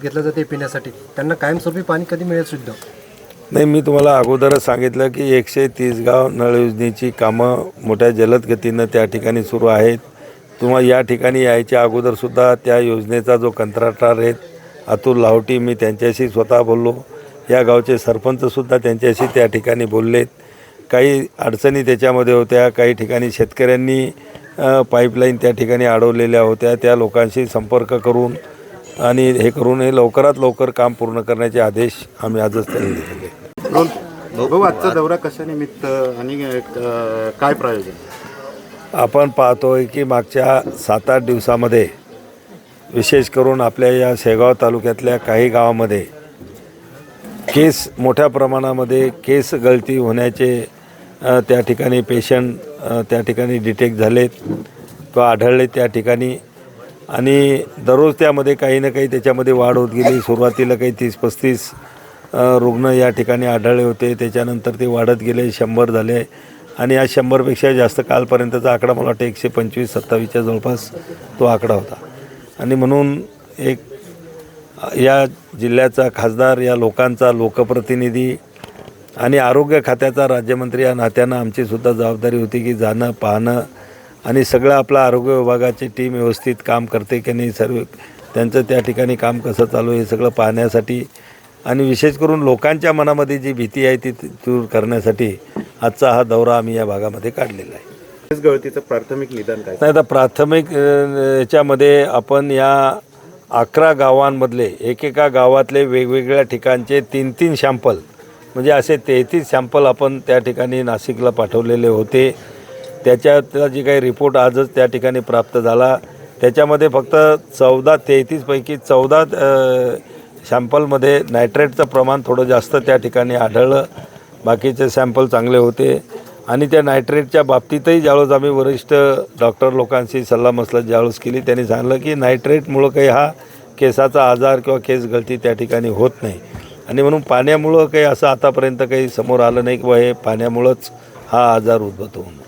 घेतलं जाते पिण्यासाठी. त्यांना कायमस्वरूपी पाणी कधी मिळेल शुद्ध? नाही मी तुम्हाला अगोदरच सांगितलं की एकशे तीस गाव नळ योजनेची कामं मोठ्या जलद गतीनं त्या ठिकाणी सुरू आहेत. तुम्हाला या ठिकाणी यायच्या अगोदरसुद्धा त्या योजनेचा जो कंत्राटदार आहेत अतुल लाहोटी मी त्यांच्याशी स्वतः बोललो. या गावचे सरपंचसुद्धा त्यांच्याशी त्या ठिकाणी बोललेत. काही अडचणी त्याच्यामध्ये होत्या काही ठिकाणी शेतकऱ्यांनी पाईपलाईन त्या ठिकाणी अडवलेल्या होत्या. त्या लोकांशी संपर्क करून आणि हे करून हे लवकरात लवकर काम पूर्ण करण्याचे आदेश आम्ही आजच त्यांनी भाऊ आजचा दौरा कशानिमित्त आणि काय प्रयोजन? आपण पाहतोय की मागच्या सात आठ दिवसामध्ये विशेष करून आपल्या या शेगाव तालुक्यातल्या काही गावामध्ये केस मोठ्या प्रमाणामध्ये केस गळती होण्याचे त्या ठिकाणी पेशंट त्या ठिकाणी डिटेक्ट झालेत किंवा आढळले त्या ठिकाणी आणि दररोज त्यामध्ये काही ना काही त्याच्यामध्ये वाढ होत गेली. सुरुवातीला काही तीस पस्तीस रुग्ण या ठिकाणी आढळले होते. त्याच्यानंतर ते वाढत गेले शंभर झाले. आणि आज शंभरपेक्षा जास्त कालपर्यंतचा आकडा मला वाटतं एकशे पंचवीस सत्तावीसच्या जवळपास तो आकडा होता. आणि म्हणून एक या जिल्ह्याचा खासदार या लोकांचा लोकप्रतिनिधी आणि आरोग्य खात्याचा राज्यमंत्री या नात्यानं आमचीसुद्धा जबाबदारी होती की जाणं पाहणं आणि सगळं आपलं आरोग्य विभागाची टीम व्यवस्थित काम करते की नाही सर्व त्यांचं त्या ठिकाणी काम कसं चालू आहे हे सगळं पाहण्यासाठी आणि विशेष करून लोकांच्या मनामध्ये जी भीती आहे ती दूर करण्यासाठी आजचा हा दौरा आम्ही या भागामध्ये काढलेला आहे. गळतीचं प्राथमिक निदान काय? नाही आता प्राथमिक याच्यामध्ये आपण या अकरा गावांमधले एकेका गावातले वेगवेगळ्या ठिकाणचे तीन तीन शॅम्पल म्हणजे असे तेहतीस शॅम्पल आपण त्या ठिकाणी नाशिकला पाठवलेले होते. त्याच्यातला जी काही रिपोर्ट आजच त्या ठिकाणी प्राप्त झाला. त्याच्यामध्ये फक्त चौदा तेहतीसपैकी चौदा शॅम्पलमध्ये नायट्रेटचं प्रमाण थोडं जास्त त्या ठिकाणी आढळलं. बाकीचे सॅम्पल चांगले होते. आणि त्या नायट्रेटच्या बाबतीतही ज्यावेळेस आम्ही वरिष्ठ डॉक्टर लोकांशी सल्लामसलत ज्यावेळेस केली त्यांनी सांगितलं की नायट्रेटमुळं काही हा केसाचा आजार किंवा केस गळती त्या ठिकाणी होत नाही. आणि म्हणून पाण्यामुळं काही असं आतापर्यंत काही समोर आलं नाही किंवा हे पाण्यामुळंच हा आजार उद्भवतो. म्हणून